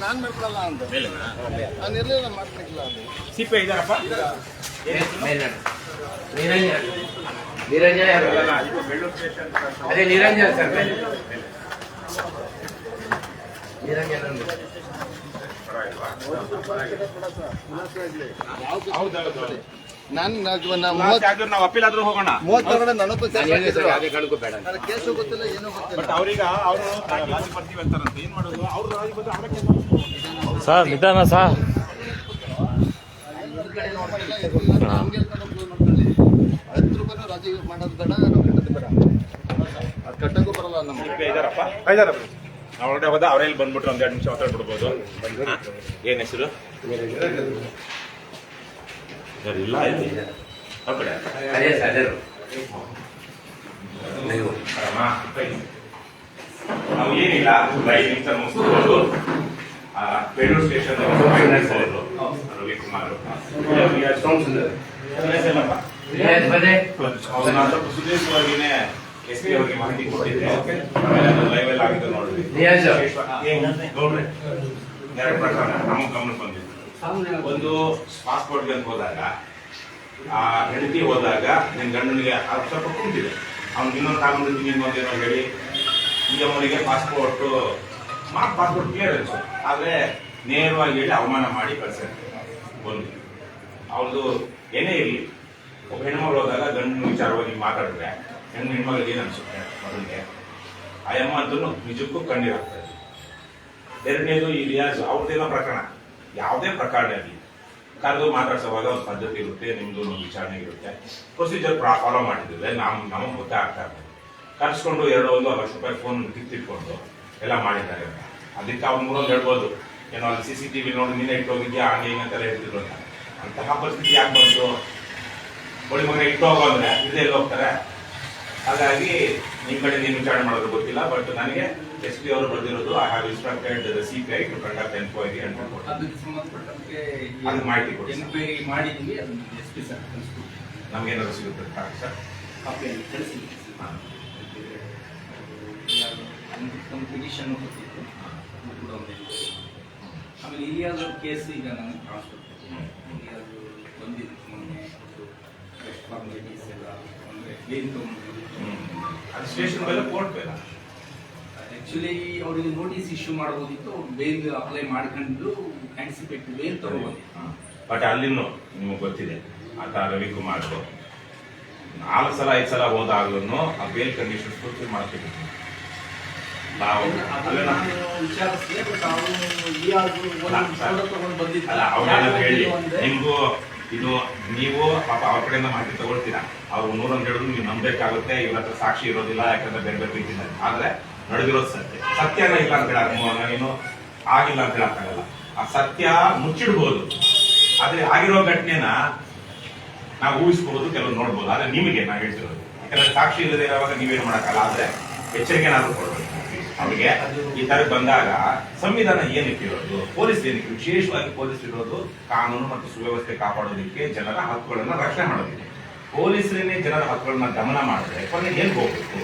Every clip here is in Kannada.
ನಾನ್ ಮಾಡ್ಕೊಳಲ್ಲ ಅಂತ ನಾನು ಇರ್ಲಿಲ್ಲ ಮಾಡ್ಲಿಕ್ಕಿಲ್ಲ ಅಂತ ಸಿಪ್ಪೆ ಇದಾರಪ್ಪ? ನಿರಂಜನ? ಅದೇ ನಿರಂಜನ ಸರ್. ನಿರಂಜನ ಅಂದ್ರೆ. ನಾನು ನಾವು ಅಪೀಲ್ ಆದ್ರೂ ಹೋಗೋಣ ಬೇಡ. ನನಗೆ ಕೇಸು ಗೊತ್ತಿಲ್ಲ ಏನೂ ಗೊತ್ತಿಲ್ಲ. ಬಟ್ ಅವ್ರೀಗ ಅವರು ರಾಜಿ ಬರ್ತೀವಿ ಅಂತಾರಂತ ಏನ್ ಮಾಡೋದು? ಅವ್ರು ರಾಜಿ ಬಂದ್ರೆ. ಅವರೇ ಸರ್ ನಿಧಾನ ಸರ್. ಹತ್ತು ರೂಪಾಯಿ ರಾಜಿ ಮಾಡೋದು ಬೇಡ ನಾವು ಕಟ್ಟೋದು ಬೇಡ. ಅದು ಕಟ್ಟಕ್ಕೂ ಬರಲ್ಲ ನಮ್ಗೆ. ಸಿಪ್ಪೆ ಇದಾರಪ್ಪ? ಇದಾರಪ್ಪ ನಾವು ಒಳಗಡೆ ಹೋದ ಅವರಲ್ಲಿ ಬಂದ್ಬಿಟ್ರು ಒಂದ್ ಎರಡು ನಿಮಿಷ ಮಾತಾಡ್ಬಿಡ್ಬೋದು ಏನು ಏನ್ ಹೆಸರು? ಸರ್ ಇಲ್ಲ ಅದೇ ಸರ್ ನೀವು. ಏನಿಲ್ಲ ಐದು ನಿಮಿಷ ಮುಗಿಸ್ಕೊಂಡು ಆ, ಬೇಲೂರು ಸ್ಟೇಷನ್ ರವಿಕುಮಾರ್. ಬಂದೆ. ಅವ್ರನ್ನ ಸ್ವಲ್ಪ ಸುದೀರ್ಘವಾಗಿನೇ ಎಸ್ ಪಿ ಅವರಿಗೆ ಮಾಹಿತಿ ಕೊಟ್ಟಿದ್ದೆ. ಆಮೇಲೆ ಅದು ಲೈವ್ ಅಲ್ಲಿ ಆಗಿದ್ದು ನೋಡಿದ್ವಿ. ಗೌಡ್ರೆ ಎರಡು ಪ್ರಕರಣ. ನಮ್ಮ ಗಮನಕ್ಕೆ ಬಂದಿದ್ದು ಒಂದು ಪಾಸ್ಪೋರ್ಟ್ಗೆ ಅಂತ ಹೋದಾಗ, ಆ ಹೆಂಡತಿ ಹೋದಾಗ ನಿನ್ ಗಂಡನಿಗೆ ಸ್ವಲ್ಪ ಕುಂತಿದೆ. ಅವ್ನು ಇನ್ನೊಂದು ತಗೊಂಡಿದ್ದೀನಿ ಇನ್ನೊಂದು ಏನೋ ಹೇಳಿ. ಈ ಅವನಿಗೆ ಪಾಸ್ಪೋರ್ಟ್ ಮಾ ಪಾಸ್ಪೋರ್ಟ್ ಕ್ಲಿಯರ್ ಅನ್ಸು ಆದರೆ ನೇರವಾಗಿ ಹೇಳಿ ಅವಮಾನ ಮಾಡಿ ಕಳ್ಸಿದೆ ಒಂದು ಅವ್ರದ್ದು ಏನೇ ಇರಲಿ, ಒಬ್ಬ ಹೆಣ್ಮಗಳು ಹೋದಾಗ ಗಂಡನ ವಿಚಾರವಾಗಿ ಮಾತಾಡಿದ್ರೆ ಹೆಣ್ಣು ಹೆಣ್ಮಗಳಿಗೆ ಏನು ಅನ್ಸುತ್ತೆ ಮೊದಲಿಗೆ? ಅಮ್ಮ ಅಂತೂ ನಿಜಕ್ಕೂ ಕಣ್ಣೀರಾಗ್ತದೆ ಎರಡನೇದು ಈ ರಿಯಾಜ್ ಅವ್ರದ್ದೇನೋ ಪ್ರಕರಣ. ಯಾವುದೇ ಪ್ರಕರಣ ಇರಲಿ. ಕರೆದು ಮಾತಾಡ್ಸೋವಾಗ ಒಂದು ಪದ್ಧತಿ ಇರುತ್ತೆ, ನಿಮ್ದು ಒಂದು ವಿಚಾರಣೆ ಇರುತ್ತೆ. ಪ್ರೊಸೀಜರ್ ಪ್ರಾ ಫಾಲೋ ಮಾಡಿದ್ರೆ ನಮ್ಮ ನಮಗೆ ಗೊತ್ತಾಗ್ತಾ ಇರ್ತದೆ ಕರ್ಸ್ಕೊಂಡು ಎರಡು, ಒಂದು ಲಕ್ಷ ರೂಪಾಯಿ ಫೋನ್ ಕಿತ್ತಿಟ್ಕೊಂಡು ಎಲ್ಲ ಮಾಡಿದ್ದಾರೆ ಅಂತ. ಅದಕ್ಕೆ ಅವ್ರು ಮೂರೊಂದು ಹೇಳ್ಬೋದು. ಏನೋ ಅಲ್ಲಿ ಸಿ ಸಿ ಟಿ ವಿ ನೋಡಿ ನೀನೇ ಇಟ್ಟು ಹೋಗಿದ್ಯಾ ಹಂಗೆ ಹಿಂಗೆ ಅಂತೆಲ್ಲ ಹೇಳ್ತಿದ್ರು ಅಂತ. ಅಂತಹ ಪರಿಸ್ಥಿತಿ ಯಾಕೆ ಬಂತು? ಬಳಿ ಮಗ ಇಟ್ಟು ಹೋಗೋ ಅಂದ್ರೆ, ಇಲ್ಲೇ ಹೋಗ್ತಾರೆ? ಹಾಗಾಗಿ ನಿಮ್ಮ ಕಡೆ ನೀನು ವಿಚಾರಣೆ ಮಾಡೋದು ಗೊತ್ತಿಲ್ಲ ಬಟ್ ನನಗೆ ಎಸ್ ಪಿ ಅವರು ಬರೆದಿರೋದು I have instructed C P I to conduct enquiry ಅಂತ ಅದಕ್ಕೆ ಸಂಬಂಧಪಟ್ಟಂತೆ ಅದು ಮಾಹಿತಿ ಕೊಡಿ. ಎನ್ಕ್ವೈರಿ ಮಾಡಿದ್ವಿ ಅದನ್ನ ಎಸ್ ಪಿ ಸರ್ ಕಳಿಸ್ಕೊಡಿ ನಮ್ಗೇನಾದ್ರು ಸಿಗುತ್ತೆ ಕಾರಣ ಸರ್. ಕಾಪಿಯನ್ನು ಕಳಿಸಿ ಹಾಂ. ಒಂದು ಪಿಟಿಷನ್ ಕೊಟ್ಟಿತ್ತು ಅದು ಕೂಡ ಒಂದು. ಆಮೇಲೆ ಇಲಿಯಾದ ಕೇಸ್ ಈಗ ನಮ್ಗೆ ಟ್ರಾನ್ಸ್ಫರ್ ಇಲಿಯಾದು ಬಂದಿದ್ದು ಮೊನ್ನೆ ಬೆಸ್ಟ್ ಫಾರ್ಮಾಲಿಟೀಸ್ ಎಲ್ಲ ಅಂದರೆ ಬೇಲ್ ಅದು ಸ್ಟೇಷನ್ ಮೇಲೆ ಕೋರ್ಟ್ ಬೇಡ. ಆಕ್ಚುಲಿ ಅವರಿಗೆ ನೋಟಿಸ್ ಇಶ್ಯೂ ಮಾಡಬಹುದಿತ್ತು ಬೇಲ್ ಅಪ್ಲೈ ಮಾಡ್ಕೊಂಡು ಆಂಟಿಸಿಪೇಟ್ ಬೇಲ್ ತಗೋಬೋದಿತ್ತು ಬಟ್ ಅಲ್ಲಿನೂ ನಿಮಗೆ ಗೊತ್ತಿದೆ ಆತ ರವಿಕುಮಾರ್ ನಾಲ್ಕು ಸಲ ಐದು ಸಲ ಹೋದಾಗ್ಲೂ ಆ ಬೇಲ್ ಕಂಡೀಷನ್ ಫುಲ್ಫಿಲ್ ಮಾಡ್ತೀವಿ ನಾವು ನಾನು ನಾವು- ವಿಚಾರಿಸಿದೆ ಬಟ್ ಅವರು ಇಲಿಯಾದು ಅಲ್ಲ, ಒಂದು ಸರ್. ಫೋಟೋ ತಗೊಂಡು ಬಂದಿದ್ದು ಅಲ್ಲ ಅವ್ರೇನಾದ್ರು ಹೇಳಿ. ಅಂದ್ರೆ ನಿಮ್ಗೂ ಇದು ನೀವು ಪಾಪ ಅವ್ರ ಕಡೆಯಿಂದ ಮಾಹಿತಿ ತಗೊಳ್ತೀರಾ? ಅವ್ರು ನೂರೊಂದು ಹೇಳಿದ್ರು, ನೀವು ನಂಬೇಕಾಗುತ್ತೆ ಇವ್ರ ಹತ್ರ ಸಾಕ್ಷಿ ಇರೋದಿಲ್ಲ, ಯಾಕಂದ್ರೆ ಬೇರೆ ಬೇರೆ ರೀತಿಯಲ್ಲಿ. ಆದ್ರೆ ನಡೆದಿರೋದು ಸತ್ಯ. ಸತ್ಯನ ಇಲ್ಲ ಅಂತ ಹೇಳಕ್ ಏನು ಆಗಿಲ್ಲ ಅಂತ ಹೇಳಕ್ಕಾಗಲ್ಲ ಆ ಸತ್ಯ ಮುಚ್ಚಿಡ್ಬೋದು. ಆದ್ರೆ ಆಗಿರೋ ಘಟನೆನ ನಾವು ಊಹಿಸ್ಬೋದು ಕೆಲವು ನೋಡ್ಬೋದು. ಆದ್ರೆ ನಿಮಗೆ ನಾವು ಹೇಳ್ತಿರೋದು. ಯಾಕಂದ್ರೆ ಸಾಕ್ಷಿ ಇಲ್ಲದೆ ಇರೋವಾಗ ನೀವೇನು ಮಾಡಕ್ಕಲ್ಲ ಆದ್ರೆ ಎಚ್ಚರಿಕೆನಾದ್ರೂ ಕೊಡ್ಬೇಕು. ಅವ್ರಿಗೆ ಈ ತರ ಬಂದಾಗ ಸಂವಿಧಾನ ಏನಕ್ಕೆ ಇರೋದು ಪೊಲೀಸ್ ಏನಕ್ಕೆ ವಿಶೇಷವಾಗಿ ಪೊಲೀಸ್ ಇರೋದು ಕಾನೂನು ಮತ್ತು ಸುವ್ಯವಸ್ಥೆ ಕಾಪಾಡೋದಕ್ಕೆ ಜನರ ಹಕ್ಕುಗಳನ್ನ ರಕ್ಷಣೆ ಮಾಡೋದಿದೆ. ಪೊಲೀಸರೇನೆ ಜನರ ಹಕ್ಕುಗಳನ್ನ ಗಮನ ಮಾಡಿದ್ರೆ ಕೊನೆಗೆ ಏನ್ ಹೋಗ್ಬೇಕು?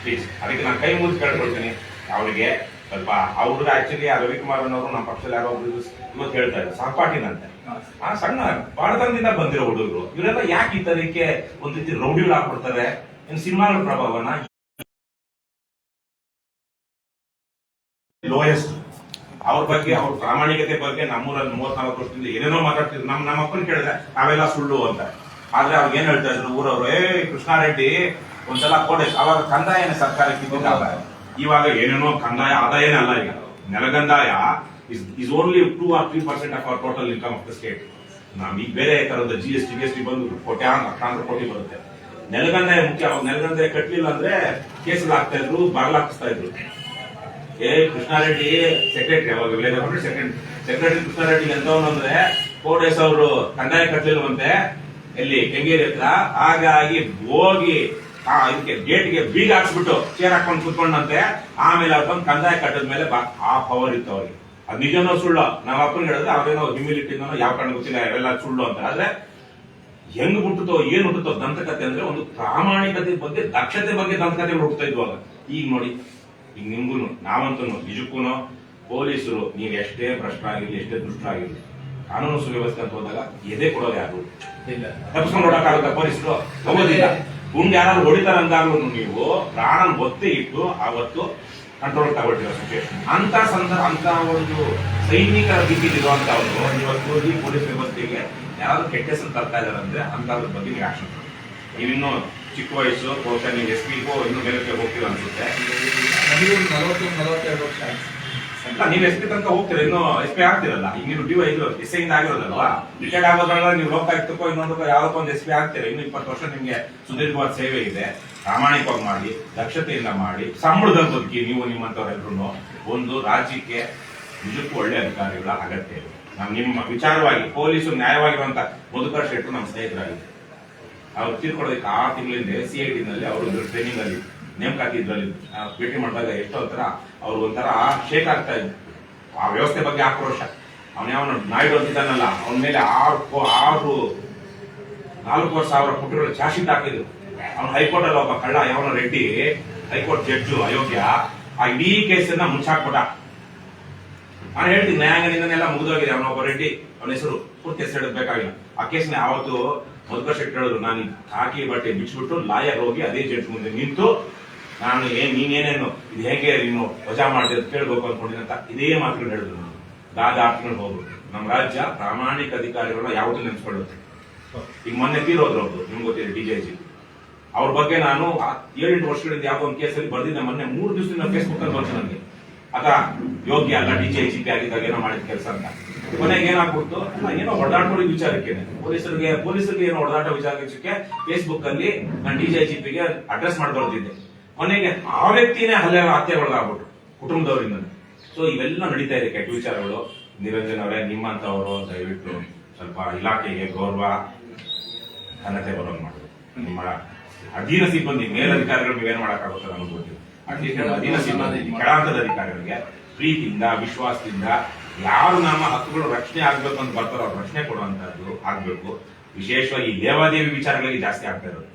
ಪ್ಲೀಸ್ ಅದಕ್ಕೆ ನಾನು ಕೈ ಮುಗಿದು ಕೇಳ್ಕೊಳ್ತೀನಿ. ಅವರಿಗೆ ಸ್ವಲ್ಪ ಅವರು ಆಕ್ಚುಲಿ ರವಿಕುಮಾರ್ ಅನ್ನೋರು ನಮ್ಮ ಪಕ್ಷದಲ್ಲಿ ಯಾರೋ ಒಬ್ರು ಇವತ್ತು ಹೇಳ್ತಾ ಇದ್ರು, ಸಹಪಾಠಿನಂತೆ. ಆ ಸಣ್ಣ ಬಡತನದಿಂದ ಬಂದಿರೋ ಹುಡುಗರು, ಇವರೆಲ್ಲ ಯಾಕೆ ಈ ತರಕ್ಕೆ ಒಂದ್ ರೀತಿ ರೌಡಿಗಳು ಹಾಕ್ಬಿಡ್ತಾರೆ ಇನ್ನು ಸಿನಿಮಾಗಳ ಪ್ರಭಾವನ ಲೋಯೆಸ್ಟ್ ಅವ್ರ ಬಗ್ಗೆ ಅವ್ರ ಪ್ರಾಮಾಣಿಕತೆ ಬಗ್ಗೆ ನಮ್ಮೂರಲ್ಲಿ ಮೂವತ್ನಾಲ್ಕು ವರ್ಷದಿಂದ ಏನೇನೋ ಮಾತಾಡ್ತಿದ್ರು. ನಮ್ ನಮ್ಮ ಅಪ್ಪನ ಕೇಳಿದ್ರೆ ನಾವೆಲ್ಲ ಸುಳ್ಳು ಅಂತ. ಆದ್ರೆ ಅವ್ರಿಗೆ ಏನ್ ಹೇಳ್ತಾ ಇದ್ರು? ಊರವ್ರು ಏ ಕೃಷ್ಣಾರೆಡ್ಡಿ ಒಂದ್ಸಲ ಕೊಡೆ. ಅವಾಗ ಕಂದಾಯ ಸರ್ಕಾರಕ್ಕೆ ಆದಾಯ ಇವಾಗ ಏನೇನೋ ಕಂದಾಯ ಆದಾಯನೇ ಅಲ್ಲ ಈಗ. ನೆಲಗಂದಾಯ is only two or three percent of our total income of the state ನಾವ್ ಈಗ ಬೇರೆ ತರದ G S T S T ಬಂದು ಕೋಟ್ಯಾಂತರ ಲಕ್ಷಾಂತರ ಕೋಟಿ ಬರುತ್ತೆ. ನೆಲಗಂದಾಯ ಮುಖ್ಯ. ಅವಾಗ ನೆಲಗಂದಾಯ ಕಟ್ಟಲಿಲ್ಲ ಅಂದ್ರೆ ಕೇಸಲ್ಲಿ ಆಗ್ತಾ ಇದ್ರು ಬಾಗ್ಲಾಕಿಸ್ತಾ ಇದ್ರು. ಏ ಕೃಷ್ಣಾರೆಡ್ಡಿ ಸೆಕ್ರೆಟರಿ ಅವಾಗ ವಿಲೇಜ್ ಸೆಕ್ರೆಟರಿ ಕೃಷ್ಣಾರೆಡ್ಡಿ ಎಂತವನು ಅಂದ್ರೆ ಫೋರ್ ಡೇಸ್ ಅವರು ಕಂದಾಯ ಕಟ್ಟಲಿಲ್ಲವಂತೆ ಎಲ್ಲಿ ಕೆಂಗೇರಿ ಹತ್ರ. ಹಾಗಾಗಿ ಹೋಗಿ ಇದಕ್ಕೆ ಗೇಟ್ಗೆ ಬೀಗ ಹಾಕ್ಸ್ಬಿಟ್ಟು ಚೇರ್ ಹಾಕೊಂಡು ಕುತ್ಕೊಂಡಂತೆ. ಆಮೇಲೆ ಅವ್ರು ಬಂದು ಕಂದಾಯ ಕಟ್ಟದ ಮೇಲೆ ಆ ಪವರ್ ಇತ್ತು ಅವ್ರಿಗೆ. ಅದ್ ನಿಜನೋ ಸುಳ್ಳು? ನಮ್ಮ ಅಪ್ಪನ ಹೇಳಿದ್ರೆ ಅವ್ರೇನೋ ಹ್ಯೂಮಿಲಿಟಿನೋ ಯಾವ ಕಾರಣ ಗೊತ್ತಿಲ್ಲ ಅವೆಲ್ಲ ಸುಳ್ಳು ಅಂತ. ಆದ್ರೆ ಹೆಂಗ್ ಹುಟ್ಟುತ್ತೋ, ಏನ್ ಹುಟ್ಟುತ್ತೋ ದಂತಕತೆ ಅಂದ್ರೆ ಒಂದು ಪ್ರಾಮಾಣಿಕತೆ ಬಗ್ಗೆ, ದಕ್ಷತೆ ಬಗ್ಗೆ ದಂತಕತೆ ಹುಡುಕ್ತಾ ಇದ್ವಾಗ ಈಗ ನೋಡಿ ಈಗ ನಿಮ್ಗೂ ನಾವಂತೂ ನಿಜಕ್ಕೂ ಪೊಲೀಸರು ನೀವು ಎಷ್ಟೇ ಭ್ರಷ್ಟರಾಗಿರ್ಲಿ ಎಷ್ಟೇ ದುಷ್ಟರಾಗಿರ್ಲಿ ಕಾನೂನು ಸುವ್ಯವಸ್ಥೆ ಅಂತ ಹೋದಾಗ ಎದೆ ಕೊಡೋದು ಯಾರು ಇಲ್ಲ. ತಪ್ಪಿಸ್ಕೊಂಡು ಓಡಕ್ಕಾಗುತ್ತಾ ಪೊಲೀಸರು? ಹೋಗೋದಿಲ್ಲ. ಗುಂಡ್ ಯಾರು ಹೊಡಿತಾರ ಅಂದಾಗ್ಲೂ ನೀವು ಪ್ರಾಣ ಒತ್ತೆ ಇಟ್ಟು ಅವತ್ತು ಕಂಟ್ರೋಲ್ ತಗೊಳ್ತೀರ ಸಿಚುವೇಶನ್ ಅಂತ ಸಂದರ್ಭ ಅಂತ ಒಂದು ಸೈನಿಕರ ರೀತಿಲಿರುವಂತವ್ರು ಇವತ್ತು ಈ ಪೊಲೀಸ್ ವ್ಯವಸ್ಥೆಗೆ ಯಾರಾದ್ರೂ ಕೆಟ್ಟ ಹೆಸರು ತರ್ತಾ ಇದಾರೆ ಅಂದ್ರೆ ಅಂತದ್ರ ಬಗ್ಗೆ ನೀವು ಆಕ್ಷನ್ ನೀವಿನ್ನು ಚಿಕ್ಕ ವಯಸ್ಸು ಬಹುಶಃ ನೀವು ಎಸ್ ಪಿಗೂ ಇನ್ನೂ ಮೇಲಕ್ಕೆ ಹೋಗ್ತೀರ ಅನ್ಸುತ್ತೆ. ನಲವತ್ತೊಂದು ನಲವತ್ತೆರಡು ವರ್ಷ ಆಯ್ತು. ಅಲ್ಲ, ನೀವು ಎಸ್ ಪಿ ತನಕ ಹೋಗ್ತೀರ? ಇನ್ನು ಎಸ್ ಪಿ ಆಗ್ತಿರಲ್ಲ ಈಗ ನೀವು ಡಿ ಐದು ಎಸ್ ಐ ಆಗಿರೋದಲ್ವಾ? ರಿಟೈರ್ಡ್ ಆಗೋದ್ರಲ್ಲ ನೀವು ಲೋಕಾಯುಕ್ತಕ್ಕೋ ಇನ್ನೊಂದಕ್ಕೋ ಯಾವ್ದಕ್ಕೋ ಒಂದು ಎಸ್ ಪಿ ಆಗ್ತೀರ ಇನ್ನು ಇಪ್ಪತ್ತು ವರ್ಷ ನಿಮ್ಗೆ ಸುದೀರ್ಘವಾದ ಸೇವೆ ಇದೆ. ಪ್ರಾಮಾಣಿಕವಾಗಿ ಮಾಡಿ ದಕ್ಷತೆಯಿಂದ ಮಾಡಿ ಸಂಬಳದಲ್ಲಿ ಬದುಕಿ ನೀವು ನಿಮ್ಮಂತವರೆಲ್ಲರೂ ಒಂದು ರಾಜ್ಯಕ್ಕೆ ನಿಜಕ್ಕೂ ಒಳ್ಳೆ ಅಧಿಕಾರಿಗಳ ಅಗತ್ಯ ಇದೆ. ನಾವು ನಿಮ್ಮ ವಿಚಾರವಾಗಿ ಪೊಲೀಸು ನ್ಯಾಯವಾಗಿರುವಂತ ಮಧುಕರ್ ಶೆಟ್ಟರು ನಮ್ಮ ಸ್ನೇಹಿತರಾಗಿದ್ದಾರೆ. ಅವ್ರು ತೀರ್ಕೊಳ್ಳೋದಕ್ಕೆ ಆರು ತಿಂಗಳಿಂದ ಸಿ ಐ ನಲ್ಲಿ ಅವರು ಟ್ರೈನಿಂಗ್ ಅಲ್ಲಿ ನೇಮಕಾತಿ ಅಲ್ಲಿ ಭೇಟಿ ಮಾಡಿದಾಗ ಎಷ್ಟೋ ತರ ಅವ್ರು ಒಂಥರ ಶೇಕ್ ಆಗ್ತಾ ಇದ್ರು ಆ ವ್ಯವಸ್ಥೆ ಬಗ್ಗೆ ಆಕ್ರೋಶ. ಅವನ ಯಾವ ನಾಯ್ಡು ಅಂತಿದ್ದಾನಲ್ಲ, ಅವನ ಮೇಲೆ ಆರು ಆರು, ನಾಲ್ಕೂವರೆ ಸಾವಿರ ಪುಟಗಳು ಚಾರ್ಜ್ ಹಾಕಿದ್ರು. ಅವ್ನು ಹೈಕೋರ್ಟ್ ಅಲ್ಲಿ ಒಬ್ಬ ಕಳ್ಳ, ಯಾವನ ರೆಡ್ಡಿ, ಹೈಕೋರ್ಟ್ ಜಡ್ಜು ಅಯೋಗ್ಯ, ಆ ಇಡೀ ಕೇಸನ್ನ ಮುಚ್ಚಾಕ್ಬಿಟ್ಟ. ನಾನು ಹೇಳ್ತೀನಿ ನ್ಯಾಯಾಂಗದಿಂದನೆಲ್ಲ ಮುಗಿದೋಗಿದೆ. ಅವನೊಬ್ಬ ರೆಡ್ಡಿ, ಅವನ ಹೆಸರು ಪೂರ್ತಿ ಹೆಸರು ಇಡಬೇಕಾಗಿಲ್ಲ ಬೇಕಾಗಿಲ್ಲ. ಆ ಕೇಸ್ನ ಯಾವತ್ತು ಮಧುಕರ್ ಶೆಟ್ಟಿ ಹೇಳಿದ್ರು, ನಾನು ಹಾಕಿ ಬಟ್ಟೆ ಬಿಚ್ಚಿಬಿಟ್ಟು ಲಾಯರ್ ಹೋಗಿ ಅದೇ ಜಡ್ಜ್ ಮುಂದೆ ನಿಂತು ನಾನು ಏನ್ ನೀನೇನೇನು ಇದು ಹೇಗೆ ನೀನು ವಜಾ ಮಾಡಿದೆ ಅಂತ ಕೇಳ್ಬೇಕು ಅನ್ಕೊಂಡಿನ ಅಂತ ಇದೇ ಮಾತುಗಳು ಹೇಳಿದ್ರು ನಾನು. ದಾದ ಆಪ್ಗಳು ಹೋಗ್ರು ನಮ್ಮ ರಾಜ್ಯ ಪ್ರಾಮಾಣಿಕ ಅಧಿಕಾರಿಗಳನ್ನ ಯಾವತ್ತೂ ನೆನ್ಸ್ಕೊಳ್ಳುತ್ತೆ. ಈಗ ಮೊನ್ನೆ ತೀರೋದ್ರು ಅವರು, ನಿಮ್ಗೆ ಗೊತ್ತಿದೆ, ಡಿ ಜೆ ಜಿ. ಅವ್ರ ಬಗ್ಗೆ ನಾನು ಏಳೆಂಟು ವರ್ಷಗಳಿಂದ ಯಾವ ಒಂದು ಕೇಸಲ್ಲಿ ಬರ್ದಿದ್ದೆ ಮೊನ್ನೆ ಮೂರು ದಿವಸದಿಂದ ಫೇಸ್ಬುಕ್ ಅಲ್ಲಿ ಬಂತು ನನಗೆ. ಅದ ಯೋಗ್ಯ ಅಲ್ಲ, ಡಿ ಜೆ ಜಿ ಪಿ ಆಗಿದ್ದಾಗ ಏನೋ ಮಾಡಿದ ಕೆಲಸ ಅಂತ. ಕೊನೆಗೆ ಏನಾಗ್ಬಿಡ್ತು? ಏನೋ ಹೊಡೆದಾಡ್ಕೊಳ್ಳಿ ವಿಚಾರಕ್ಕೆ. ಪೊಲೀಸರಿಗೆ ಪೊಲೀಸರಿಗೆ ಏನೋ ಹೊಡೆದಾಟ ವಿಚಾರಕ್ಕೆ ಫೇಸ್ಬುಕ್ ಅಲ್ಲಿ ನಾನು ಡಿ ಜೆ ಜಿ ಪಿಗೆ ಅಡ್ರೆಸ್ ಮಾಡ್ಕೊಳ್ತಿದ್ದೆ ಕೊನೆಗೆ ಆ ವ್ಯಕ್ತಿನೇ ಹಲ್ಲೆ ಹತ್ಯೆ ಒಳಗಾಗ್ಬಿಟ್ರು ಕುಟುಂಬದವರಿಂದ. ಸೊ ಇವೆಲ್ಲ ನಡೀತಾ ಇದೆ ಕೆಟ್ಟ ವಿಚಾರಗಳು. ನಿರಂಜನ್ ಅವರೇ ನಿಮ್ಮಂತವರು ದಯವಿಟ್ಟು ಸ್ವಲ್ಪ ಇಲಾಖೆಗೆ ಗೌರವ, ಘನತೆ ಬರೋದು ಮಾಡಿ. ನಿಮ್ಮ ಅಧೀನ ಸಿಬ್ಬಂದಿ, ಮೇಲಧಿಕಾರಿಗಳು ಏನ್ ಮಾಡಕ್ಕಾಗುತ್ತೆ ನಮಗೆ ಗೊತ್ತಿಲ್ಲ. ಅಧೀನ ಸಿಬ್ಬಂದಿ ಕೆಳಹಂತದ ಅಧಿಕಾರಿಗಳಿಗೆ ಪ್ರೀತಿಯಿಂದ, ವಿಶ್ವಾಸದಿಂದ ಯಾರು ನಮ್ಮ ಹಕ್ಕುಗಳು ರಕ್ಷಣೆ ಆಗ್ಬೇಕು ಅಂತ ಬರ್ತಾರೋ ಅವ್ರು ರಕ್ಷಣೆ ಕೊಡುವಂತಹದ್ದು ಆಗ್ಬೇಕು. ವಿಶೇಷವಾಗಿ ದೇವಾದೇವಿ ವಿಚಾರಗಳಿಗೆ ಜಾಸ್ತಿ ಆಗ್ತಾ ಇರೋದು.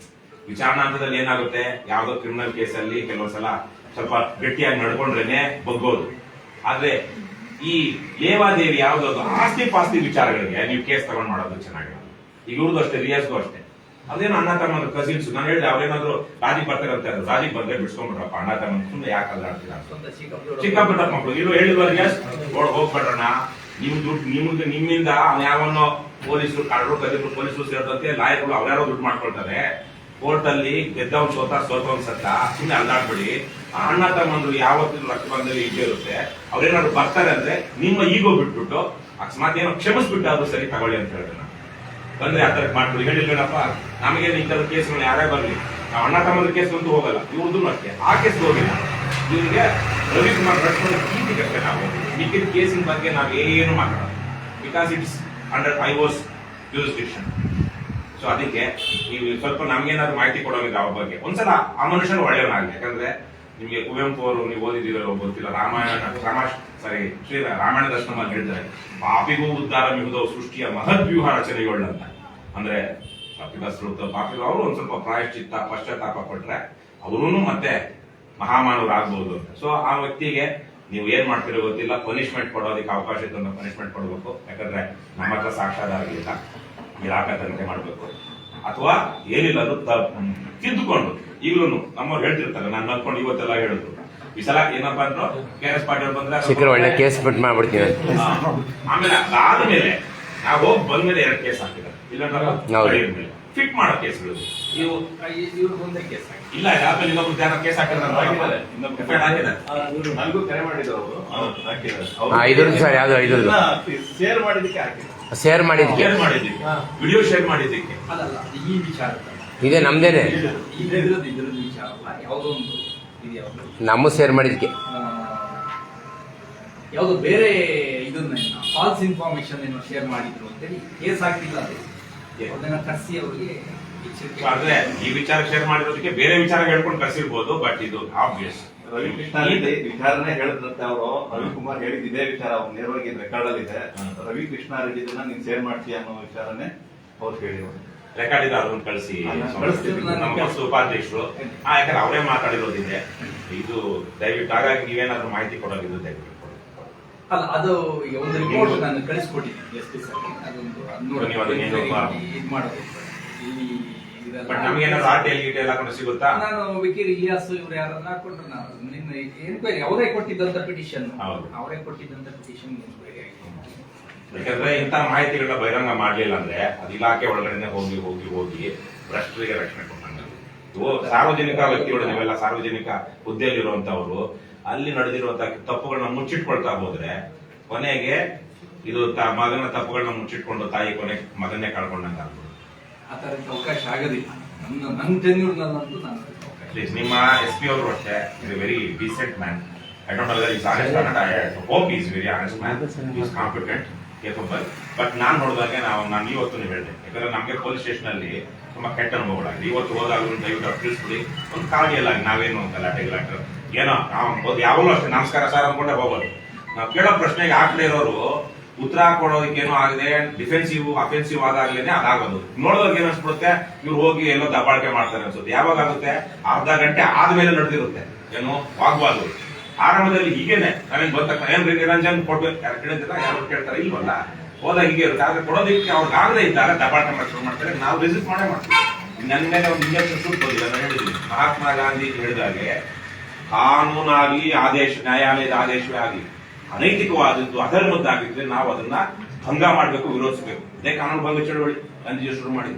ವಿಚಾರಣಾ ಹಂತದಲ್ಲಿ ಏನಾಗುತ್ತೆ? ಯಾವ್ದೋ ಕ್ರಿಮಿನಲ್ ಕೇಸಲ್ಲಿ ಸಲ ಸ್ವಲ್ಪ ಗಟ್ಟಿಯಾಗಿ ನಡ್ಕೊಂಡ್ರೇನೆ ಬಗ್ಗೋದು ಆದ್ರೆ ಈ ಲೇವಾದೇವಿ ಯಾವ್ದಾದ್ರು ಆಸ್ತಿ ಪಾಸ್ತಿ ವಿಚಾರಗಳಿಗೆ ನೀವು ಕೇಸ್ ತಗೊಂಡ್ ಮಾಡೋದು ಚೆನ್ನಾಗಿರೋದು ಈಗ ಇವ್ರದ್ದು ಅಷ್ಟೇ ರಿಯಾಜ್ಗೂ ಅಷ್ಟೇ. ಅದೇನು ಅಣ್ಣ ತಮ್ಮ ಕಸಿನ್ಸ್ ನಾನು ಹೇಳಿದೆ ಅವ್ರೇನಾದ್ರು ರಾಜಿಗೆ ಬರ್ತಾರೆ ಅಂತ ಹೇಳಿದ್ರು. ರಾಜಿಗೆ ಬಂದ್ರೆ ಬಿಡ್ಸ್ಕೊಂಡ್ಬಿಡ್ರಪ್ಪ. ಅಣ್ಣ ತಮ್ಮ ಸುಮ್ಮನೆ ಯಾಕೆ ಅಲ್ಲಾಡ್ತೀರಾ ಚಿಕ್ಕಪುಟ್ಟ ಮಕ್ಕಳು ಇವರು ಹೇಳಿದ್ವರಿಗೆ ಓಡ್ ಹೋಗ್ಬೇಡ್ರಣ ನಿಮ್ ದುಡ್ಡು ನಿಮ್ಗೆ ನಿಮ್ಮಿಂದ ಯಾವನ್ನೋ ಪೊಲೀಸರು ಕಳ್ಳರು ಕದಿದ್ರು ಪೊಲೀಸರು ಸೇರಿದಂತೆ ಲಾಯರ್ಗಳು ಅವ್ರ್ಯಾರೋ ದುಡ್ಡು ಮಾಡ್ಕೊಳ್ತಾರೆ. ಕೋರ್ಟ್ ಅಲ್ಲಿ ಗೆದ್ದವ್ ಸೋತ ಸೋತವನ್ ಸತ್ತ. ಸುಮ್ಮನೆ ಅಲ್ಲಾಡ್ಬಿಡಿ ಆ ಅಣ್ಣ ತಮ್ಮಂದ್ರು ಯಾವತ್ತಿನ ರಕ್ತಬಂಧದಲ್ಲಿ ಇದ್ದೇ ಇರುತ್ತೆ. ಅವ್ರೇನಾದ್ರು ಬರ್ತಾರೆ ಅಂದ್ರೆ ನಿಮ್ಮ ಈಗೋ ಬಿಟ್ಬಿಟ್ಟು ಅಕಸ್ಮಾತ್ ಏನೋ ಕ್ಷಮಿಸ್ಬಿಟ್ಟು ಅದು ಸರಿ ತಗೊಳ್ಳಿ ಅಂತ ಹೇಳ್ದೆ ನಾನು. ಬಂದ್ರೆ ಆ ಥರ ಮಾಡ್ಬಿಡಿ ಹೇಳಿಲ್ವೇನಪ್ಪ ನಮಗೇನು ಈ ಕೇಸ್ ಕೇಸ್ಗಳು ಯಾರೇ ಬರಲಿ, ನಾವು ಅಣ್ಣ ತಮ್ಮದ ಕೇಸ್ ಅಂತೂ ಹೋಗಲ್ಲ ಇವ್ರದ್ದು ಅಷ್ಟೇ. ಆ ಕೇಸ್ ಹೋಗಿಲ್ಲ. ಇವರಿಗೆ ರವಿಕುಮಾರ್ ರಟ್ಕೊಂಡು ಕೀರ್ತಿಗಷ್ಟೇ ನಾವು ಮಿಕ್ಕಿದ ಕೇಸಿನ ಬಗ್ಗೆ ನಾವು ಏನು ಮಾತಾಡೋದು because it's under I was jurisdiction so ಅದಕ್ಕೆ ನೀವು ಸ್ವಲ್ಪ ನಮ್ಗೇನಾದ್ರು ಮಾಹಿತಿ ಕೊಡೋದಿಲ್ಲ ಅವ್ರ ಬಗ್ಗೆ. ಒಂದ್ಸಲ ಆ ಮನುಷ್ಯನ ಒಳ್ಳೆಯವನಾಗಲಿ. ಯಾಕಂದ್ರೆ ನಿಮ್ಗೆ ಕುವೆಂಪು ಅವರು ನೀವು ಓದಿದಿರೋ ಗೊತ್ತಿಲ್ಲ. ರಾಮಾಯಣ ರಾಮ ಸಾರಿ ಶ್ರೀ ರಾಮಾಯಣ ದರ್ಶನ ಹೇಳ್ತಾರೆ. ಪಾಪಿಗೂ ಉದ್ಧಾರ ಸೃಷ್ಟಿಯ ಮಹದ್ ವ್ಯೂಹ ರಚನೆಗಳು ಅಂತ ಅಂದ್ರೆ ತಪ್ಪಿತಸ್ಥರು ಪಾಪಿಗೂ ಅವರು ಒಂದ್ ಸ್ವಲ್ಪ ಪ್ರಾಯಶ್ಚಿತ್ತ, ಪಶ್ಚಾತ್ತಾಪ ಪಟ್ರೆ ಅವರೂ ಮತ್ತೆ ಮಹಾಮಾನವರಾಗ್ಬೋದು ಅಂತ. ಸೊ ಆ ವ್ಯಕ್ತಿಗೆ ನೀವು ಏನ್ ಮಾಡ್ತಿರೋ ಗೊತ್ತಿಲ್ಲ. ಪನಿಷ್ಮೆಂಟ್ ಕೊಡೋದಕ್ಕೆ ಅವಕಾಶ ಇದ್ದಂತ ಪನಿಷ್ಮೆಂಟ್ ಕೊಡಬೇಕು. ಯಾಕಂದ್ರೆ ನಮ್ಮ ಹತ್ರ ಸಾಕ್ಷಾಧಾರ ಇಲ್ಲ. ಇಲಾಖೆ ತನಿಖೆ ಮಾಡಬೇಕು. ಅಥವಾ ಏನಿಲ್ಲ ಅದು ತಿದ್ದುಕೊಂಡು. ಈಗಲೂ ನಮ್ಮವ್ರು ಹೇಳ್ತಿರ್ತಾರೆ ನಾನು ನಡ್ಕೊಂಡು ಇವತ್ತೆಲ್ಲ ಹೇಳಿದ್ರು ಈ ಸಲ ಏನಪ್ಪಾ ಅಂದ್ರು ಕೆ ಎಸ್ ಪಾಟೀಲ್ ಬಂದ್ರೆ ಸಿಕ್ಕರೆ ಒಳ್ಳೆ ಕೇಸ್ ಬಿಟ್ ಮಾಡ್ಬಿಡ್ತೀವಿ. ಆಮೇಲೆ ಆದ್ಮೇಲೆ ನಾವು ಹೋಗಿ ಬಂದ್ಮೇಲೆ ಎರಡು ಕೇಸ್ ಹಾಕಿದ್ದಾರೆ? ಇಲ್ಲ ಫಿಟ್ ಮಾಡೋ ಕೇಸ್ಗಳು ನೀವು ಇವ್ರು ಮುಂದೆ ಕೇಸ್ ಇಲ್ಲ ಆಮೇಲೆ ಇನ್ನೊಬ್ರು ಧ್ಯಾನ ಕೇಸ್ ಹಾಕಿದ್ರೆ ಹಾಕಿದ್ದಾರೆ. ಇನ್ನೊಬ್ರು ಹಾಕಿದ್ದಾರೆ. ನನಗೂ ಕರೆ ಮಾಡಿದ್ರು ಅವರು. ಹಾಕಿದ್ದಾರೆ. ಹಾ, ಐದುರ್ದು ಸರ್ ಯಾವ್ದು ಶೇರ್ ಮಾಡಿದಕ್ಕೆ ಹಾಕಿದ್ರು ಶೇರ್ ಮಾಡಿದ್ಕೆ ಶೇರ್ ಮಾಡಿದ್ದಕ್ಕೆ. ವಿಡಿಯೋ ಶೇರ್ ಮಾಡಿದ್ದಕ್ಕೆ. ಅದಲ್ಲ ಈ ವಿಚಾರ ಇದೇ ನಮ್ದೇನೆ. ಇದ್ರದ್ದು ಇದ್ರದ್ದು ವಿಚಾರ ಅಲ್ಲ ಯಾವುದೋ ಒಂದು ಇದು ಯಾವುದು ನಮ್ಮ ಶೇರ್ ಮಾಡಿದ್ಕೆ. ಯಾವುದೋ ಬೇರೆ ಇದನ್ನ ಫಾಲ್ಸ್ ಇನ್ಫಾರ್ಮೇಶನ್ ಏನೋ ಶೇರ್ ಮಾಡಿದ್ರು ಅಂತೇಳಿ ಕೇಸ್ ಹಾಕಿಲ್ಲ ಅದು. ಅದನ್ನ ಕರ್ಸಿ ಅವರಿಗೆ ಆದ್ರೆ ಈ ವಿಚಾರ ಶೇರ್ ಮಾಡಿರೋದಕ್ಕೆ ಬೇರೆ ವಿಚಾರ ಹೇಳ್ಕೊಂಡು ಕರ್ಸಿರ್ಬೋದು ಬಟ್ ಇದು ಆಬ್ವಿಯಸ್ ವಿಚಾರನೆ ಹೇಳಿದ್ರಂತೆ ಅವರು. ರವಿಕುಮಾರ್ ಹೇಳಿದ ಇದೇ ವಿಚಾರ ಅವ್ರು ನೇರವಾಗಿ ರೆಕಾರ್ಡ್ ಅಲ್ಲಿ ಇದೆ. ಹ್ಮ್. ರವಿಕೃಷ್ಣ ರೆಡ್ಡಿ ಇದನ್ನ ನೀನ್ ಶೇರ್ ಮಾಡ್ತೀಯ ಅನ್ನೋ ವಿಚಾರನೇ ಅವ್ರು ಹೇಳಿದ್ರು ರೆಕಾರ್ಡ್ ಇದೆ ಅದನ್ನ ಕಳಿಸಿ. ನಮ್ಮ ಉಪಾಧ್ಯಕ್ಷರು. ಆ, ಯಾಕಂದ್ರೆ ಅವರೇ ಮಾತಾಡಿರೋದಿದೆ ಇದು ದಯವಿಟ್ಟು ಹಾಗಾಗಿ ನೀವೇನಾದ್ರೂ ಮಾಹಿತಿ ಕೊಡೋದಿದ್ದು ದಯವಿಟ್ಟು ಅಲ್ಲ ಅದು ಒಂದು ರಿಪೋರ್ಟ್ ನಾನು ಕಳಿಸ್ಕೊಟ್ಟಿದ್ದೀನಿ. ಎಸ್ ಪಿ ಸರ್ ಅದೊಂದು ಮಾಡೋದು. ಇಲ್ಲಿ ಬಟ್ ನಮ್ಗೇನಾದ್ರು ಆರ್ ಟಿ ಎಲ್ ಗಿಟಿ ಎಲ್ಲ ಹಾಕೊಂಡು ಸಿಗುತ್ತಾ? ನಾನು ವಿಕೀರ್ ಇಲಿಯಾಸ್ ಇವ್ರು ಯಾರನ್ನ ಹಾಕೊಂಡ್ರು ನಾನು. ನಿನ್ನ ಎನ್ಕ್ವೈರಿ ಅವರೇ ಕೊಟ್ಟಿದ್ದಂತ ಪಿಟಿಷನ್ ಹೌದು. ಅವರೇ ಕೊಟ್ಟಿದ್ದಂತ ಪಿಟಿಷನ್ ಎನ್ಕ್ವೈರಿ ಆಗಿದೆ ಯಾಕಂದ್ರೆ ಇಂಥ ಮಾಹಿತಿಗಳನ್ನ ಬಹಿರಂಗ ಮಾಡ್ಲಿಲ್ಲ ಅಂದ್ರೆ ಅದು ಇಲಾಖೆ ಒಳಗಡೆ ಹೋಗಿ ಹೋಗಿ ಹೋಗಿ ಭ್ರಷ್ಟರಿಗೆ ರಕ್ಷಣೆ ಕೊಟ್ಟಂಗೆ. ಇವು ಸಾರ್ವಜನಿಕ ವ್ಯಕ್ತಿಗಳು ನೀವೆಲ್ಲ ಸಾರ್ವಜನಿಕ ಹುದ್ದೆಯಲ್ಲಿರುವಂತವ್ರು ಅಲ್ಲಿ ನಡೆದಿರುವಂತಹ ತಪ್ಪುಗಳನ್ನ ಮುಚ್ಚಿಟ್ಕೊಳ್ತಾ ಹೋದ್ರೆ ಕೊನೆಗೆ ಇದು ತ- ಮಗನ ತಪ್ಪುಗಳನ್ನ ಮುಚ್ಚಿಟ್ಕೊಂಡು ತಾಯಿ ಕೊನೆ ಮಗನ್ನೇ ಕಳ್ಕೊಂಡಂಗ ಆಗ್ಬೋದು ಆ ಥರಕ್ಕೆ ಅವಕಾಶ ಆಗೋದಿಲ್ಲ. ನನ್ನ ನನ್ನ ಟೆನ್ಯೂರ್ನಲ್ಲಂತೂ ನಾನು ಪ್ಲೀಸ್ ನಿಮ್ಮ ಎಸ್ ಪಿ ಅವರು ಅಷ್ಟೇ is very decent man I don't know is honest not I hope is very honest man is competent capable but ನಾನು ನೋಡಿದಾಗ ನಾವು ನಾನು ಇವತ್ತು ನೀವು ಹೇಳಿದೆ. ಯಾಕಂದ್ರೆ ನಮಗೆ ಪೊಲೀಸ್ ಸ್ಟೇಷನ್ ಅಲ್ಲಿ ತುಂಬಾ ಕೆಟ್ಟ ಅನುಭವಗಳಾಗಿದೆ ಇವತ್ತು ಹೋದಾಗ ಒಂದು ದಯವಿಟ್ಟು ತಿಳಿಸ್ಬಿಡಿ. ಒಂದು ಆಗಿ ನಾವೇನು ಗಲಾಟೆ ಗಲಾಟೆ. ಏನೋ ನಾವು ಯಾವಾಗಲೂ ಅಷ್ಟೇ ನಮಸ್ಕಾರ ಸರ್ ಅಂದ್ಕೊಂಡೆ ಹೋಗೋದು ನಾವು ಕೇಳೋ ಪ್ರಶ್ನೆಗೆ ಆಗ್ಲೇ ಇರೋರು ಉತ್ತರ ಕೊಡೋದಕ್ಕೇನೋ ಆಗದೆ ಡಿಫೆನ್ಸಿವ್ ಅಫೆನ್ಸಿವ್ ಆದಾಗ್ಲೇನೆ ಅದಾಗೋದು. ನೋಡೋದಕ್ಕೆ ಏನ್ ಅನ್ಸ್ಬಿಡುತ್ತೆ? ಇವ್ರು ಹೋಗಿ ಎಲ್ಲೋ ದಬ್ಬಾಳಿಕೆ ಮಾಡ್ತಾರೆ ಅನ್ಸುತ್ತೆ. ಯಾವಾಗ ಆಗುತ್ತೆ? ಅರ್ಧ ಗಂಟೆ ಆದ್ಮೇಲೆ ನಡೆದಿರುತ್ತೆ. ಏನು? ಆಗ್ಬಾರ್ದು ಆರಂಭದಲ್ಲಿ ಹೀಗೇನೆ. ನನಗೆ ಬಂದ ತಕ್ಷಣ ಏನ್ ನಿರಂಜನ್ ಕೊಡ್ಬೇಕು? ಯಾರು ಕೇಳ್ತಾರೆ? ಇಲ್ವಲ್ಲ? ಹೋದಾಗ ಹೀಗೆ ಇರುತ್ತೆ. ಆದ್ರೆ ಕೊಡೋದಕ್ಕೆ ಅವ್ರಿಗೆ ಆಗದೆ ಇದ್ದಾಗ ದಬ್ಬಾಳಿಕೆ ಮಾಡ್ಕೊಂಡು ಮಾಡ್ತಾರೆ. ನಾವು ರಿಸಿಸ್ಟ್ ಮಾಡೇ ಮಾಡ್ತೀವಿ. ನನ್ನ ಮೇಲೆ ಒಂದು ಇಂಜೆಕ್ಷನ್ ಸುಟ್ಟೋದಿಲ್ಲ ನಾನು ಹೇಳಿದ್ದೀನಿ. ಮಹಾತ್ಮ ಗಾಂಧಿ ಹೇಳಿದಾಗೆ, ಕಾನೂನಾಗಿ ಆದೇಶ, ನ್ಯಾಯಾಲಯದ ಆದೇಶವೇ ಆಗಲಿ. ಅನೈತಿಕವಾದದ್ದು ಅಧರ್ಮದ್ದಾಗಿದ್ರೆ ನಾವು ಅದನ್ನ ಭಂಗ ಮಾಡಬೇಕು ವಿರೋಧಿಸಬೇಕು. ಅದೇ ಕಾನೂನು ಭಂಗ ಚಳವಳಿ ಗಾಂಧೀಜಿ ಶುರು ಮಾಡಿ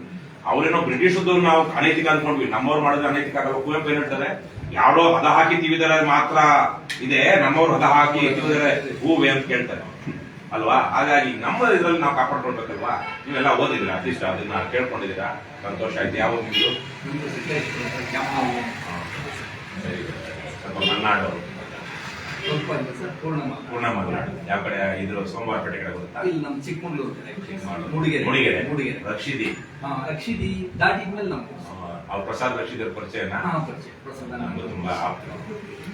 ಅವರೇನೋ ಬ್ರಿಟಿಷದ್ದು ನಾವು ಅನೈತಿಕ ಅನ್ಕೊಂಡ್ವಿ. ನಮ್ಮವ್ರು ಮಾಡಿದ್ರೆ ಅನೈತಿಕ ಆಗಲ್ಲ ಕುವೆಂಪು ಏನ್ ಹೇಳ್ತಾರೆ? ಯಾರೋ ಹದ ಹಾಕಿ ತಿವಿದರೆ ಮಾತ್ರ ಇದೆ ನಮ್ಮವ್ರು ಹದ ಹಾಕಿ ತಿವಿದರೆ ಹೂವೆ ಅಂತ ಕೇಳ್ತಾರೆ. ಅಲ್ವಾ? ಹಾಗಾಗಿ ನಮ್ಮ ಇದರಲ್ಲಿ ನಾವು ಕಾಪಾಡ್ಕೊಳ್ಬೇಕಲ್ವಾ? ನೀವೆಲ್ಲ ಓದಿದಿರ ಅಟ್ಲೀಸ್ಟ್ ಅದನ್ನ ಕೇಳ್ಕೊಂಡಿದ್ದೀರಾ? ಸಂತೋಷ ಆಯ್ತು. ಯಾವ ನಿಮ್ದು ನಿಮ್ದು ಸಿದ್ದೇಶ್ವರ ಹತ್ರ ಕ್ಯಾಂಪಲ್ಲಿ ಸ್ವಲ್ಪ ಇಲ್ಲ ಸರ್ ಪೂರ್ಣಮ ಪೂರ್ಣ ಮಲ್ನಾಡು ಯಾವ ಕಡೆ ಇದ್ರ ಸೋಮವಾರ ಪೇಟೆ ಕಡೆ ಬರುತ್ತಾ? ಇಲ್ಲಿ ನಮ್ಮ ಚಿಕ್ಕಮಂಗ್ಳೂರು ಕಡೆ. ಮೂಡಿಗೆರೆ. ಮೂಡಿಗೆ ಮೂಡಿಗೆರೆ. ರಕ್ಷಿದಿ. ಹಾ ರಕ್ಷಿದಿ ದಾಟಿದ್ಮೇಲೆ ನಮ್ಗೆ ಅವ್ರ ಪ್ರಸಾದ್ ರಕ್ಷಿದರ್ ಪರಿಚಯನ? ಪರಿಚಯ. ಪ್ರಸಾದ ನಮ್ಗೆ ತುಂಬಾ ಆಪ್ತ.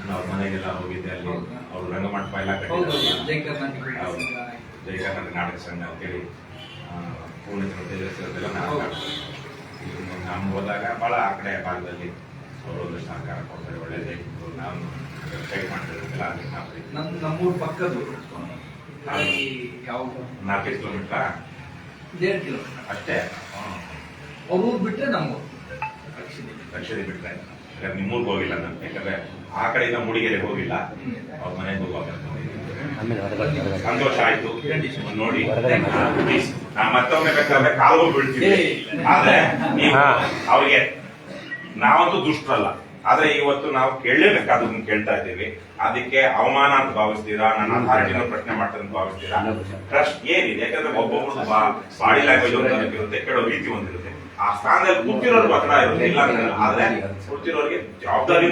ಅವ್ರ ಮನೆಗೆಲ್ಲ ಹೋಗಿದ್ದೆ ಅಲ್ಲಿ. ಅವ್ರು ರಂಗಮಂಟಪ ಎಲ್ಲ ಹೌದು ಕಟ್ಟಿದ್ದಾರೆ ಜೈ ಕರ್ನಾಟಕ ಹೌದು. ಜೈ ಕರ್ನಾಟಕ ನಾಟಕ ಸಂಘ ಅಂತೇಳಿ ಪೂರ್ಣಿತರ ತೇಜಸ್ವಿರದೆಲ್ಲ. ಇದು ನಾನು ಹೋದಾಗ ಬಹಳ ಆ ಕಡೆ ಭಾಗದಲ್ಲಿ ಅವರು ಒಂದು ಸಹಕಾರ ಕೊಡ್ತಾರೆ. ಒಳ್ಳೆಯದೇ ನಾನು ಗೈಡ್ ಮಾಡ್ತಿರ್ತಿಲ್ಲ ಅದಕ್ಕೆ ನಾವು ನಮ್ ನಮ್ಮೂರ್ ಪಕ್ಕದ್ದು ಹಾಗಾಗಿ ಯಾವ ನಾಲ್ಕೈದು ಕಿಲೋಮೀಟರ್ ದೇಡ್ ಕಿಲೋಮೀಟರ್ ಅಷ್ಟೇ? ಹ್ಮ್. ಬಿಟ್ಟರೆ ನಮ್ಮೂರು ಲಕ್ಷದಿ ಬಿಟ್ಟರೆ ಯಾಕಂದ್ರೆ ನಿಮ್ಮೂರ್ಗೆ ಹೋಗಿಲ್ಲ ನಾನು. ಯಾಕಂದ್ರೆ ಆ ಕಡೆಯಿಂದ ಮೂಡಿಗೆರೆ ಹೋಗಿಲ್ಲ. ಅವ್ರ ಮನೆಗೆ ಹೊರಗಡೆ ಸಂತೋಷ ಆಯ್ತು. ನೋಡಿ. ನಾ ಮತ್ತೊಮ್ಮೆ ಬೇಕಾದ್ರೆ ಕಾಲು ಬೀಳ್ತೀವಿ. ಆದ್ರೆ ನೀವು ಅವರಿಗೆ ಅವ್ರಿಗೆ ನಾವಂತೂ ದುಷ್ಟರಲ್ಲ. ಆದ್ರೆ ಇವತ್ತು ನಾವು ಕೇಳಲೇಬೇಕಾದನ್ನ ಕೇಳ್ತಾ ಇದ್ದೀವಿ. ಅದಕ್ಕೆ ಅವಮಾನ ಅಂತ ಭಾವಿಸ್ತೀರಾ? ನನ್ನ ಅಥಾರಿಟಿನ ಪ್ರಶ್ನೆ ಮಾಡ್ತಾರೆ ಅಂತ ಭಾವಿಸ್ತೀರಾ? ಟ್ರಸ್ಟ್ ಏನಿದೆ? ಯಾಕಂದ್ರೆ ಒಬ್ಬೊಬ್ರು ಬಾಡಿ ಲ್ಯಾಂಗ್ವೇಜ್ ಒಂದಿರುತ್ತೆ ಕೇಳೋ ರೀತಿ ಒಂದಿರುತ್ತೆ ಆ ಸ್ಥಾನದಲ್ಲಿ ಕೂತಿರೋರು ಮಾತ್ರ ಇರುತ್ತೆ, ಇಲ್ಲ ಆದ್ರೆ ಕೂತಿರೋರಿಗೆ ಜವಾಬ್ದಾರಿ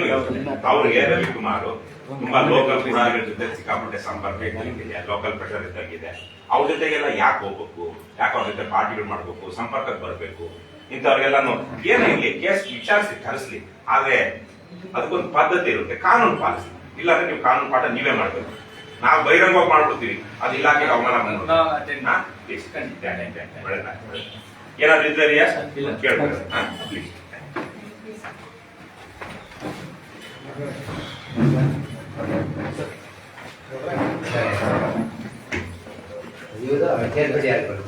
ಅವ್ರಿಗೆ ರವಿಕುಮಾರ್ ತುಂಬಾ ಲೋಕಲ್ ಪುರಾಣಿಗಳ ಜೊತೆ ಸಿಕ್ಕಾಪಟ್ಟೆ ಸಂಪರ್ಕ ಇದ್ದಂಗಿದೆ ಲೋಕಲ್ ಪ್ರೆಷರ್ ಇದ್ದಂಗಿದೆ ಅವ್ರ ಜೊತೆಗೆಲ್ಲ ಯಾಕೆ ಹೋಗ್ಬೇಕು? ಯಾಕೆ ಅವ್ರ ಜೊತೆ ಪಾರ್ಟಿಗಳು ಮಾಡ್ಬೇಕು? ಸಂಪರ್ಕಕ್ಕೆ ಬರ್ಬೇಕು? ಇಂಥವ್ರಿಗೆಲ್ಲಾನು ಏನೇ ಇಲ್ಲಿ ಕೇಸ್ ವಿಚಾರಿಸಿ ಕರೆಸ್ಲಿ ಆದ್ರೆ ಅದಕ್ಕೊಂದು ಪದ್ಧತಿ ಇರುತ್ತೆ ಕಾನೂನು ಪಾಲಿಸಿ. ಇಲ್ಲಾಂದ್ರೆ ನೀವು ಕಾನೂನು ಪಾಠ ನೀವೇ ಮಾಡ್ಬೇಕು. ನಾವು ಬಹಿರಂಗವಾಗಿ ಮಾಡ್ಬಿಡ್ತೀವಿ. ಅದು ಇಲಾಖೆ ಅವಮಾನ. ಏನಾದ್ರು ಇದ್ದಾರೆ ಕೇಳ್ಬೇಕು ಇಲ್ಲ.